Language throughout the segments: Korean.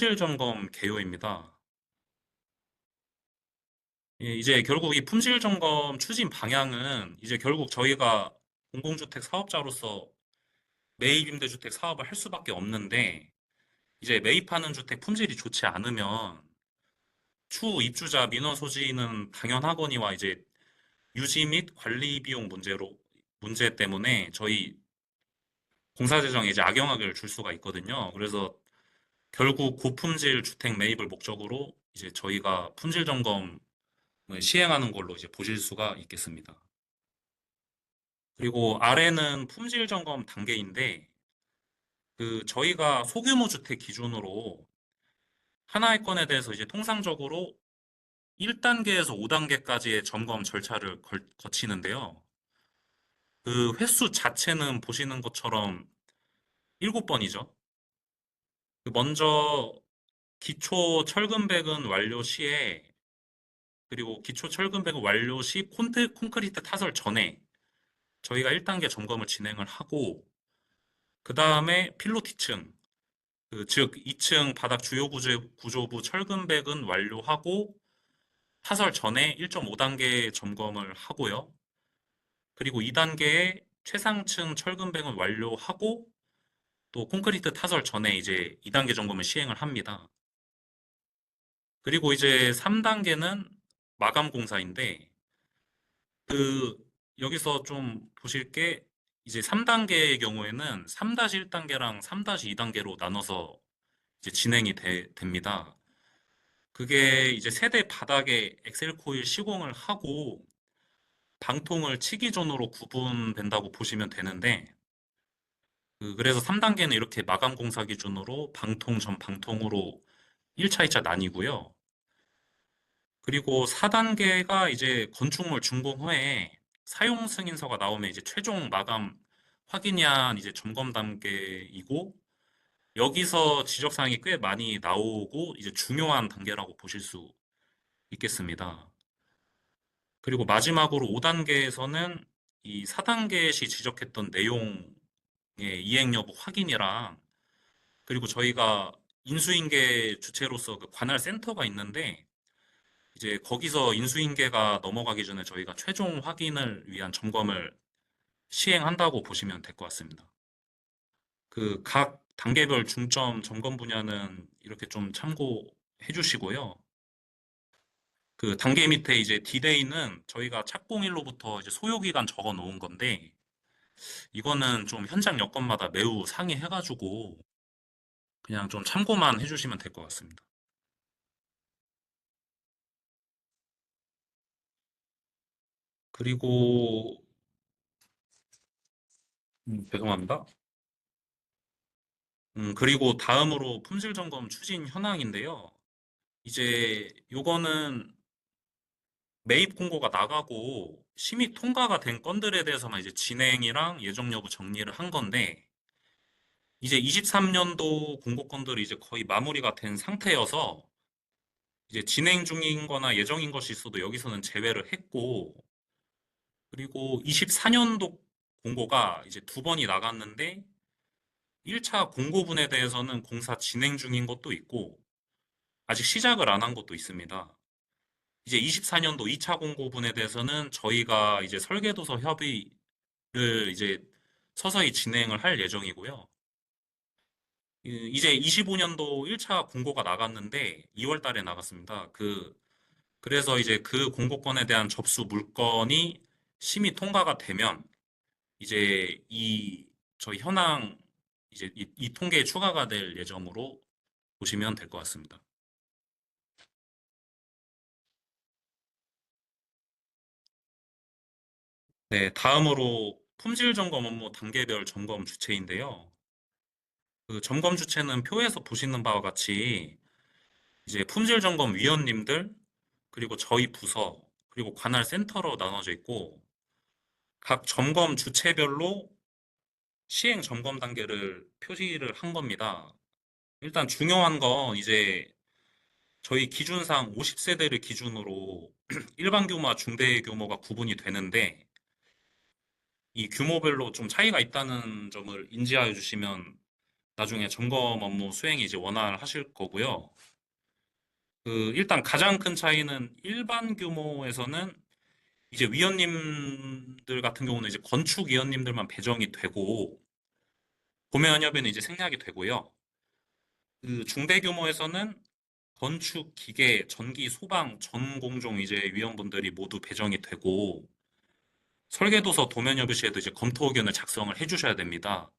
품질 점검 개요입니다. 예, 이제 결국 이 품질 점검 추진 방향은 이제 결국 저희가 공공주택 사업자로서 매입 임대주택 사업을 할 수밖에 없는데 이제 매입하는 주택 품질이 좋지 않으면 추후 입주자 민원 소지는 당연하거니와 이제 유지 및 관리 비용 문제로 문제 때문에 저희 공사 재정에 이제 악영향을 줄 수가 있거든요. 그래서 결국 고품질 주택 매입을 목적으로 이제 저희가 품질 점검을 시행하는 걸로 이제 보실 수가 있겠습니다. 그리고 아래는 품질 점검 단계인데 그 저희가 소규모 주택 기준으로 하나의 건에 대해서 이제 통상적으로 1단계에서 5단계까지의 점검 절차를 걸- 거치는데요. 그 횟수 자체는 보시는 것처럼 7번이죠. 먼저 기초 철근백은 완료 시에 그리고 기초 철근백은 완료 시 콘트, 콘크리트 타설 전에 저희가 1단계 점검을 진행을 하고 그 다음에 필로티층 그, 즉 2층 바닥 주요 구조, 구조부 철근백은 완료하고 타설 전에 1.5단계 점검을 하고요. 그리고 2단계에 최상층 철근백은 완료하고 또 콘크리트 타설 전에 이제 2단계 점검을 시행을 합니다. 그리고 이제 3단계는 마감 공사인데 그 여기서 좀 보실 게 이제 3단계의 경우에는 3-1단계랑 3-2단계로 나눠서 이제 진행이 되- 됩니다. 그게 이제 세대 바닥에 엑셀 코일 시공을 하고 방통을 치기존으로 구분된다고 보시면 되는데 그- 그래서 3단계는 이렇게 마감 공사 기준으로 방통 전 방통으로 1차, 2차 나뉘고요. 그리고 4단계가 이제 건축물 준공 후에 사용 승인서가 나오면 이제 최종 마감 확인이 한 이제 점검 단계이고 여기서 지적 사항이 꽤 많이 나오고 이제 중요한 단계라고 보실 수 있겠습니다. 그리고 마지막으로 5단계에서는 이 4단계 시 지적했던 내용 의 이행 여부 확인이랑 그리고 저희가 인수인계 주체로서 그 관할 센터가 있는데 이제 거기서 인수인계가 넘어가기 전에 저희가 최종 확인을 위한 점검을 시행한다고 보시면 될 것 같습니다. 그 각 단계별 중점 점검 분야는 이렇게 좀 참고해 주시고요. 그 단계 밑에 이제 디데이는 저희가 착공일로부터 이제 소요 기간 적어 놓은 건데 이거는 좀 현장 여건마다 매우 상이해가지고 그냥 좀 참고만 해주시면 될 것 같습니다. 그리고 음, 죄송합니다. 음, 그리고 다음으로 품질 점검 추진 현황인데요. 이제 요거는 매입 공고가 나가고 심의 통과가 된 건들에 대해서만 이제 진행이랑 예정 여부 정리를 한 건데 이제 23년도 공고 건들이 이제 거의 마무리가 된 상태여서 이제 진행 중인 거나 예정인 것이 있어도 여기서는 제외를 했고 그리고 24년도 공고가 이제 두 번이 나갔는데 1차 공고분에 대해서는 공사 진행 중인 것도 있고 아직 시작을 안 한 것도 있습니다. 이제 24년도 2차 공고분에 대해서는 저희가 이제 설계도서 협의를 이제 서서히 진행을 할 예정이고요. 이- 이제 25년도 1차 공고가 나갔는데 2월 달에 나갔습니다. 그 그래서 이제 그 공고권에 대한 접수 물건이 심의 통과가 되면 이제 이 저희 현황 이제 이, 이 통계에 추가가 될 예정으로 보시면 될 것 같습니다. 네, 다음으로 품질 점검 업무 단계별 점검 주체인데요. 그 점검 주체는 표에서 보시는 바와 같이 이제 품질 점검 위원님들 그리고 저희 부서 그리고 관할 센터로 나눠져 있고 각 점검 주체별로 시행 점검 단계를 표시를 한 겁니다. 일단 중요한 건 이제 저희 기준상 50세대를 기준으로 일반 규모와 중대 규모가 구분이 되는데 이 규모별로 좀 차이가 있다는 점을 인지하여 주시면 나중에 점검 업무 수행이 이제 원활하실 거고요. 그 일단 가장 큰 차이는 일반 규모에서는 이제 위원님들 같은 경우는 이제 건축 위원님들만 배정이 되고 구매원 협의는 이제 생략이 되고요. 그 중대 규모에서는 건축, 기계, 전기, 소방 전 공종 이제 위원분들이 모두 배정이 되고 설계도서 도면 협의 시에도 이제 검토 의견을 작성을 해주셔야 됩니다.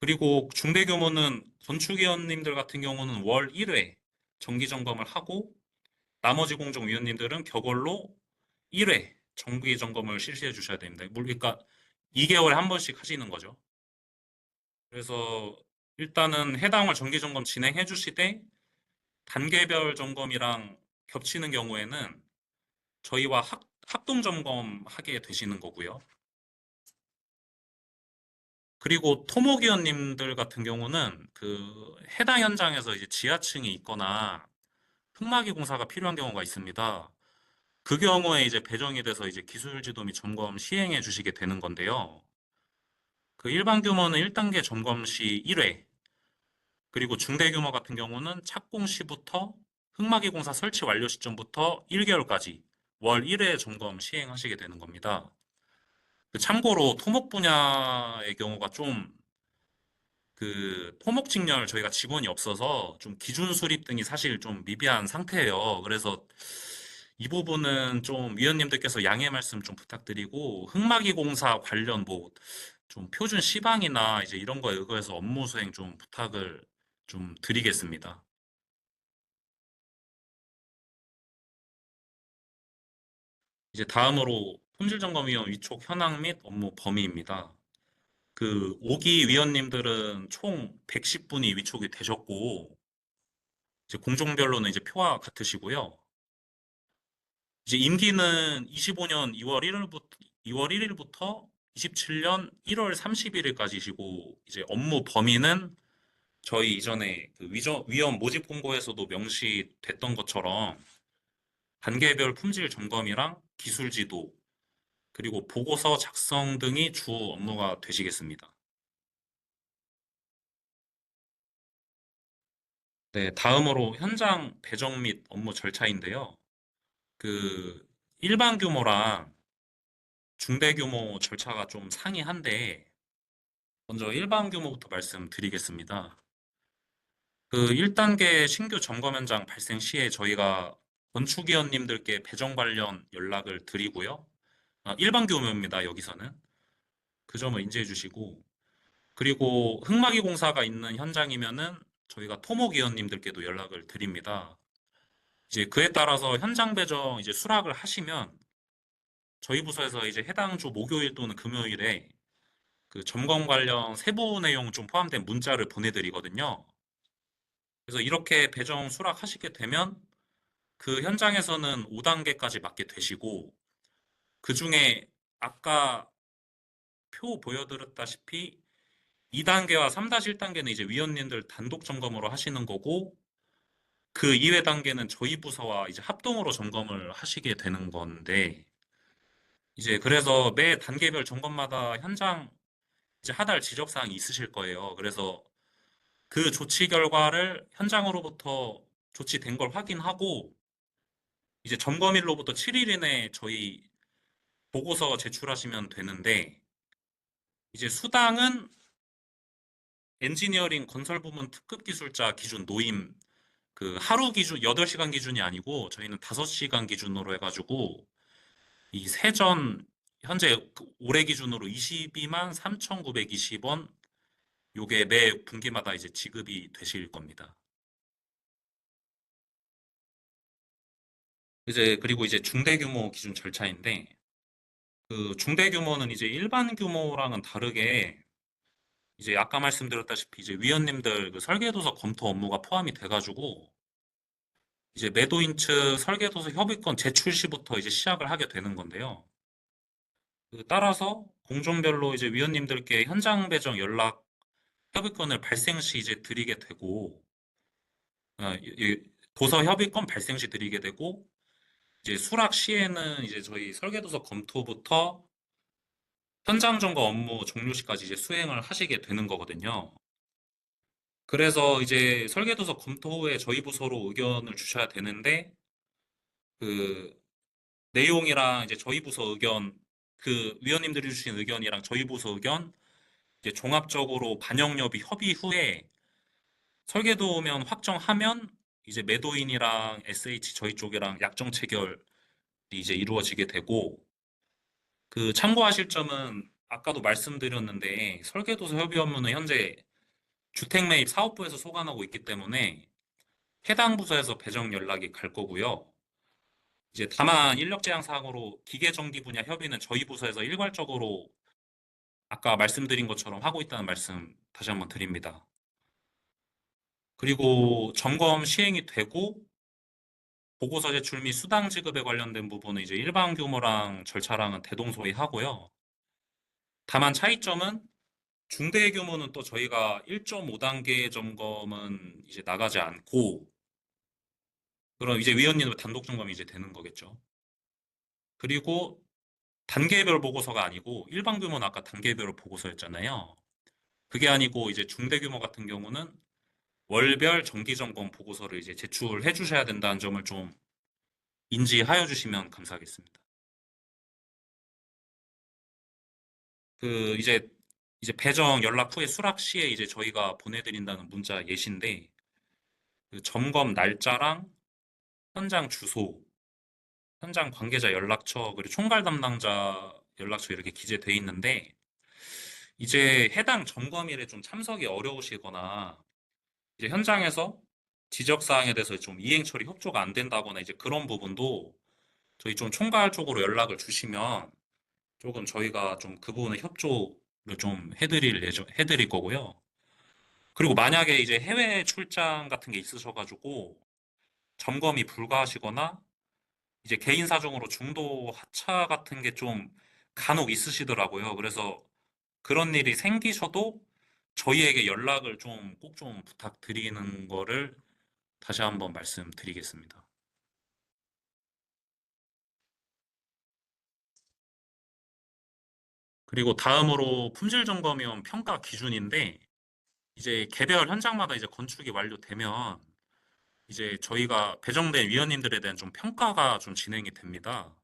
그리고 중대 규모는 건축위원님들 같은 경우는 월 1회 정기 점검을 하고 나머지 공정위원님들은 격월로 1회 정기 점검을 실시해 주셔야 됩니다. 물- 그러니까 2개월에 한 번씩 하시는 거죠. 그래서 일단은 해당을 정기 점검 진행해 주시되 단계별 점검이랑 겹치는 경우에는 저희와 합, 합동 점검하게 되시는 거고요. 그리고 토목위원님들 같은 경우는 그 해당 현장에서 이제 지하층이 있거나 흙막이 공사가 필요한 경우가 있습니다. 그 경우에 이제 배정이 돼서 이제 기술 지도 및 점검 시행해 주시게 되는 건데요. 그 일반 규모는 1단계 점검 시 1회, 그리고 중대 규모 같은 경우는 착공 시부터 흙막이 공사 설치 완료 시점부터 1개월까지 월 1회 점검 시행하시게 되는 겁니다. 그 참고로 토목 분야의 경우가 좀 그 토목 직렬 저희가 직원이 없어서 좀 기준 수립 등이 사실 좀 미비한 상태예요. 그래서 이 부분은 좀 위원님들께서 양해 말씀 좀 부탁드리고 흙막이 공사 관련 뭐 좀 표준 시방이나 이제 이런 거에 의거해서 업무 수행 좀 부탁을 좀 드리겠습니다. 이제 다음으로 품질점검위원 위촉 현황 및 업무 범위입니다. 그 5기 위원님들은 총 110분이 위촉이 되셨고 이제 공종별로는 이제 표와 같으시고요. 이제 임기는 25년 2월 1일부터 2월 1일부터 27년 1월 31일까지시고 이제 업무 범위는 저희 이전에 그 위저, 위원 모집 홍보에서도 명시됐던 것처럼 단계별 품질 점검이랑 기술 지도 그리고 보고서 작성 등이 주 업무가 되시겠습니다. 네, 다음으로 현장 배정 및 업무 절차인데요. 그 일반 규모랑 중대 규모 절차가 좀 상이한데 먼저 일반 규모부터 말씀드리겠습니다. 그 1단계 신규 점검 현장 발생 시에 저희가 건축위원님들께 배정 관련 연락을 드리고요. 아, 일반 규모입니다, 여기서는. 그 점을 인지해 주시고 그리고 흙막이 공사가 있는 현장이면은 저희가 토목 위원님들께도 연락을 드립니다. 이제 그에 따라서 현장 배정 이제 수락을 하시면 저희 부서에서 이제 해당 주 목요일 또는 금요일에 그 점검 관련 세부 내용 좀 포함된 문자를 보내드리거든요. 그래서 이렇게 배정 수락하시게 되면 그 현장에서는 5단계까지 맡게 되시고 그 중에 아까 표 보여드렸다시피 2단계와 3-1단계는 이제 위원님들 단독 점검으로 하시는 거고 그 이외 단계는 저희 부서와 이제 합동으로 점검을 하시게 되는 건데 이제 그래서 매 단계별 점검마다 현장 이제 하달 지적 사항이 있으실 거예요. 그래서 그 조치 결과를 현장으로부터 조치된 걸 확인하고 이제 점검일로부터 7일 이내 저희 보고서 제출하시면 되는데 이제 수당은 엔지니어링 건설 부문 특급 기술자 기준 노임 그 하루 기준 8시간 기준이 아니고 저희는 5시간 기준으로 해가지고 이 세전 현재 그 올해 기준으로 22만 3,920원 요게 매 분기마다 이제 지급이 되실 겁니다. 이제 그리고 이제 중대 규모 기준 절차인데 그 중대 규모는 이제 일반 규모랑은 다르게 이제 아까 말씀드렸다시피 이제 위원님들 그 설계도서 검토 업무가 포함이 돼가지고 이제 매도인 측 설계도서 협의권 제출 시부터 이제 시작을 하게 되는 건데요. 그 따라서 공종별로 이제 위원님들께 현장 배정 연락 협의권을 발생 시 이제 드리게 되고 어, 도서 협의권 발생 시 드리게 되고 이제 수락 시에는 이제 저희 설계도서 검토부터 현장 점검 업무 종료 시까지 이제 수행을 하시게 되는 거거든요. 그래서 이제 설계도서 검토 후에 저희 부서로 의견을 주셔야 되는데 그 내용이랑 이제 저희 부서 의견 그 위원님들이 주신 의견이랑 저희 부서 의견 이제 종합적으로 반영협의 협의 후에 설계도면 확정하면 이제 매도인이랑 SH 저희 쪽이랑 약정 체결이 이제 이루어지게 되고 그 참고하실 점은 아까도 말씀드렸는데 설계도서 협의 업무는 현재 주택 매입 사업부에서 소관하고 있기 때문에 해당 부서에서 배정 연락이 갈 거고요. 이제 다만 인력 제한 사항으로 기계 전기 분야 협의는 저희 부서에서 일괄적으로 아까 말씀드린 것처럼 하고 있다는 말씀 다시 한번 드립니다. 그리고 점검 시행이 되고 보고서 제출 및 수당 지급에 관련된 부분은 이제 일반 규모랑 절차랑은 대동소이하고요. 다만 차이점은 중대 규모는 또 저희가 1.5단계 점검은 이제 나가지 않고 그럼 이제 위원님은 단독 점검이 이제 되는 거겠죠. 그리고 단계별 보고서가 아니고 일반 규모는 아까 단계별 보고서였잖아요. 그게 아니고 이제 중대 규모 같은 경우는 월별 정기 점검 보고서를 이제 제출해 주셔야 된다는 점을 좀 인지하여 주시면 감사하겠습니다. 그 이제 이제 배정 연락 후에 수락 시에 이제 저희가 보내드린다는 문자 예시인데 그 점검 날짜랑 현장 주소, 현장 관계자 연락처 그리고 총괄 담당자 연락처 이렇게 기재돼 있는데 이제 해당 점검일에 좀 참석이 어려우시거나 이제 현장에서 지적 사항에 대해서 좀 이행 처리 협조가 안 된다거나 이제 그런 부분도 저희 좀 총괄 쪽으로 연락을 주시면 조금 저희가 좀 그 부분에 협조를 좀 해드릴 예정, 해드릴 거고요. 그리고 만약에 이제 해외 출장 같은 게 있으셔가지고 점검이 불가하시거나 이제 개인 사정으로 중도 하차 같은 게 좀 간혹 있으시더라고요. 그래서 그런 일이 생기셔도 저희에게 연락을 좀 꼭 좀 부탁드리는 거를 다시 한번 말씀드리겠습니다. 그리고 다음으로 품질 점검위원 평가 기준인데 이제 개별 현장마다 이제 건축이 완료되면 이제 저희가 배정된 위원님들에 대한 좀 평가가 좀 진행이 됩니다.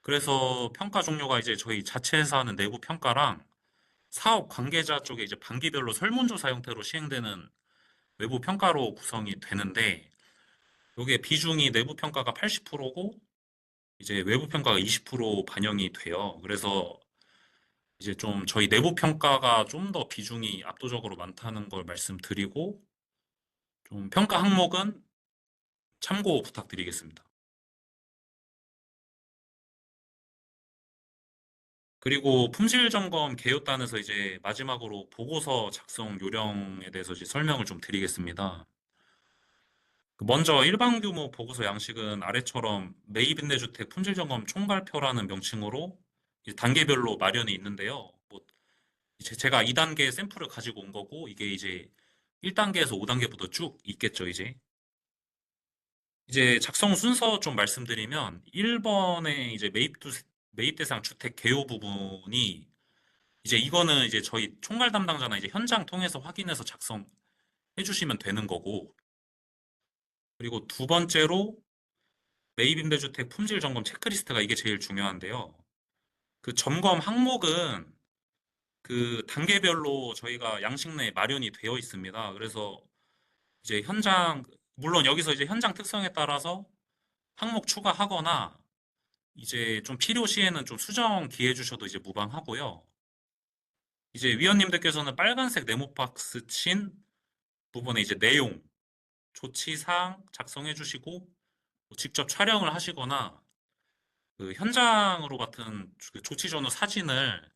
그래서 평가 종류가 이제 저희 자체에서 하는 내부 평가랑 사업 관계자 쪽에 이제 반기별로 설문조사 형태로 시행되는 외부 평가로 구성이 되는데 요게 비중이 내부 평가가 80%고 이제 외부 평가가 20% 반영이 돼요. 그래서 이제 좀 저희 내부 평가가 좀 더 비중이 압도적으로 많다는 걸 말씀드리고 좀 평가 항목은 참고 부탁드리겠습니다. 그리고 품질 점검 개요단에서 이제 마지막으로 보고서 작성 요령에 대해서 이제 설명을 좀 드리겠습니다. 먼저 일반 규모 보고서 양식은 아래처럼 매입 임대주택 품질 점검 총괄표라는 명칭으로 단계별로 마련이 있는데요. 뭐 제가 2단계 샘플을 가지고 온 거고 이게 이제 1단계에서 5단계부터 쭉 있겠죠, 이제. 이제 작성 순서 좀 말씀드리면 1번에 이제 매입 매입 대상 주택 개요 부분이 이제 이거는 이제 저희 총괄 담당자나 이제 현장 통해서 확인해서 작성해 주시면 되는 거고 그리고 두 번째로 매입 임대주택 품질 점검 체크리스트가 이게 제일 중요한데요. 그 점검 항목은 그 단계별로 저희가 양식 내에 마련이 되어 있습니다. 그래서 이제 현장 물론 여기서 이제 현장 특성에 따라서 항목 추가하거나 이제 좀 필요시에는 좀 수정 기해 주셔도 이제 무방하고요. 이제 위원님들께서는 빨간색 네모 박스 친 부분에 이제 내용, 조치사항 작성해 주시고 뭐 직접 촬영을 하시거나 그 현장으로 같은 그 조치 전후 사진을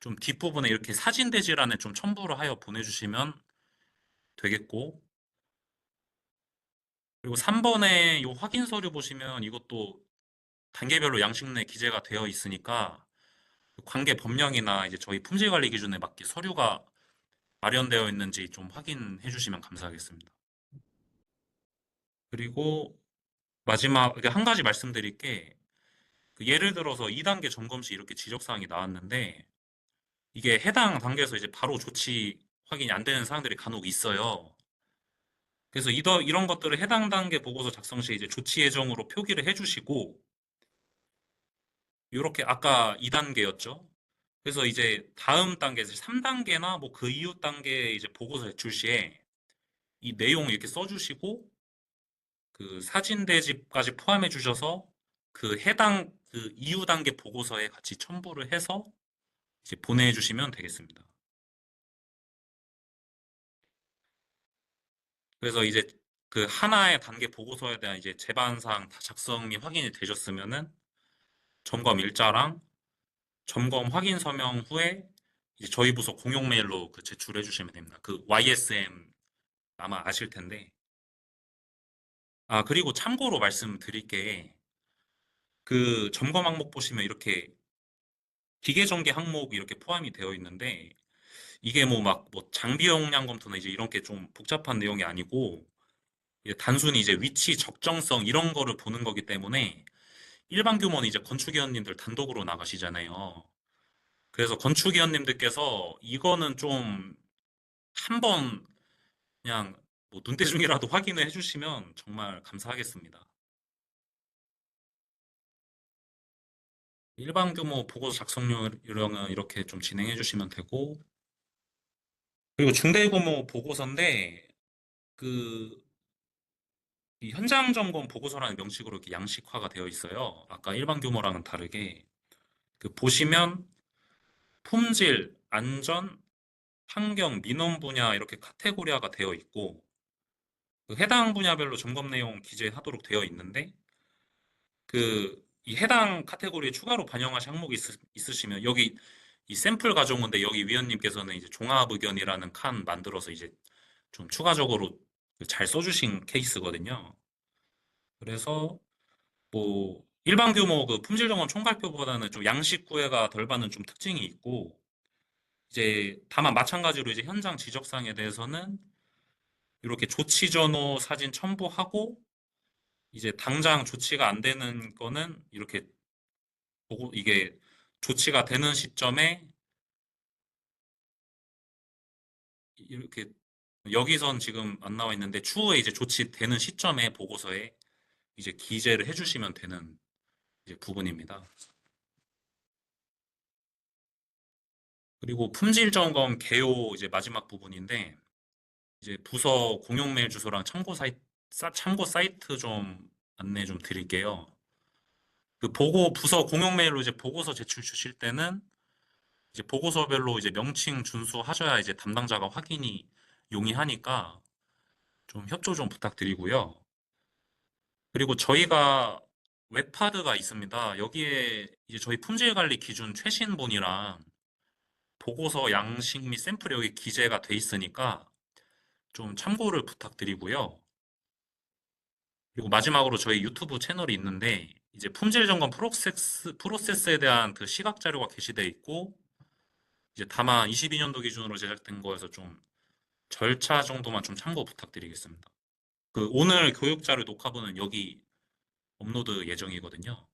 좀 뒷부분에 이렇게 사진 대지란에 좀 첨부를 하여 보내주시면 되겠고 그리고 3번에 이 확인 서류 보시면 이것도 단계별로 양식 내 기재가 되어 있으니까 관계 법령이나 이제 저희 품질 관리 기준에 맞게 서류가 마련되어 있는지 좀 확인해 주시면 감사하겠습니다. 그리고 마지막 한 가지 말씀드릴 게그 예를 들어서 2단계 점검 시 이렇게 지적 사항이 나왔는데 이게 해당 단계에서 이제 바로 조치 확인이 안 되는 사항들이 간혹 있어요. 그래서 이런 것들을 해당 단계 보고서 작성 시에 이제 조치 예정으로 표기를 해주시고, 이렇게 아까 2단계였죠. 그래서 이제 다음 단계, 3단계나 뭐 그 이후 단계 이제 보고서 제출 시에 이 내용 이렇게 써주시고, 그 사진 대집까지 포함해 주셔서 그 해당 그 이후 단계 보고서에 같이 첨부를 해서 이제 보내주시면 되겠습니다. 그래서 이제 그 하나의 단계 보고서에 대한 이제 제반 사항 다 작성이 확인이 되셨으면은 점검 일자랑 점검 확인 서명 후에 이제 저희 부서 공용 메일로 그 제출해 주시면 됩니다. 그 YSM 아마 아실 텐데. 아, 그리고 참고로 말씀드릴 게 그 점검 항목 보시면 이렇게 기계 전개 항목 이렇게 포함이 되어 있는데 이게 뭐 막뭐 장비 용량 검토나 이제 이런 게 좀 복잡한 내용이 아니고 단순히 이제 위치 적정성 이런 거를 보는 거기 때문에 일반 규모는 이제 건축위원님들 단독으로 나가시잖아요. 그래서 건축위원님들께서 이거는 좀 한번 그냥 뭐 눈대중이라도 확인을 해주시면 정말 감사하겠습니다. 일반 규모 보고서 작성 요령은 이렇게 좀 진행해 주시면 되고 그리고 중대 규모 보고서인데 그 이 현장 점검 보고서라는 명식으로 이렇게 양식화가 되어 있어요. 아까 일반 규모랑은 다르게 그 보시면 품질, 안전, 환경, 민원 분야 이렇게 카테고리화가 되어 있고 그 해당 분야별로 점검 내용 기재하도록 되어 있는데 그 이 해당 카테고리에 추가로 반영하실 항목이 있으, 시면 여기 이 샘플 가져온 건데 여기 위원님께서는 이제 종합 의견이라는 칸 만들어서 이제 좀 추가적으로 잘 써주신 케이스거든요. 그래서 뭐 일반 규모 그 품질 정원 총괄표보다는 좀 양식 구애가 덜 받는 좀 특징이 있고 이제 다만 마찬가지로 이제 현장 지적사항에 대해서는 이렇게 조치 전후 사진 첨부하고 이제 당장 조치가 안 되는 거는 이렇게 보고 이게 조치가 되는 시점에 이렇게 여기선 지금 안 나와 있는데 추후에 이제 조치되는 시점에 보고서에 이제 기재를 해주시면 되는 이제 부분입니다. 그리고 품질 점검 개요 이제 마지막 부분인데 이제 부서 공용 메일 주소랑 참고 사이트 참고 사이트 좀 안내 좀 드릴게요. 그 보고 부서 공용 메일로 이제 보고서 제출 주실 때는 이제 보고서별로 이제 명칭 준수하셔야 이제 담당자가 확인이 용이하니까 좀 협조 좀 부탁드리고요. 그리고 저희가 웹파드가 있습니다. 여기에 이제 저희 품질 관리 기준 최신본이랑 보고서 양식 및 샘플이 여기 기재가 돼 있으니까 좀 참고를 부탁드리고요. 그리고 마지막으로 저희 유튜브 채널이 있는데 이제 품질 점검 프로세스 프로세스에 대한 그 시각 자료가 게시되어 있고 이제 다만 22년도 기준으로 제작된 거에서 좀 절차 정도만 좀 참고 부탁드리겠습니다. 그 오늘 교육 자료 녹화본은 여기 업로드 예정이거든요.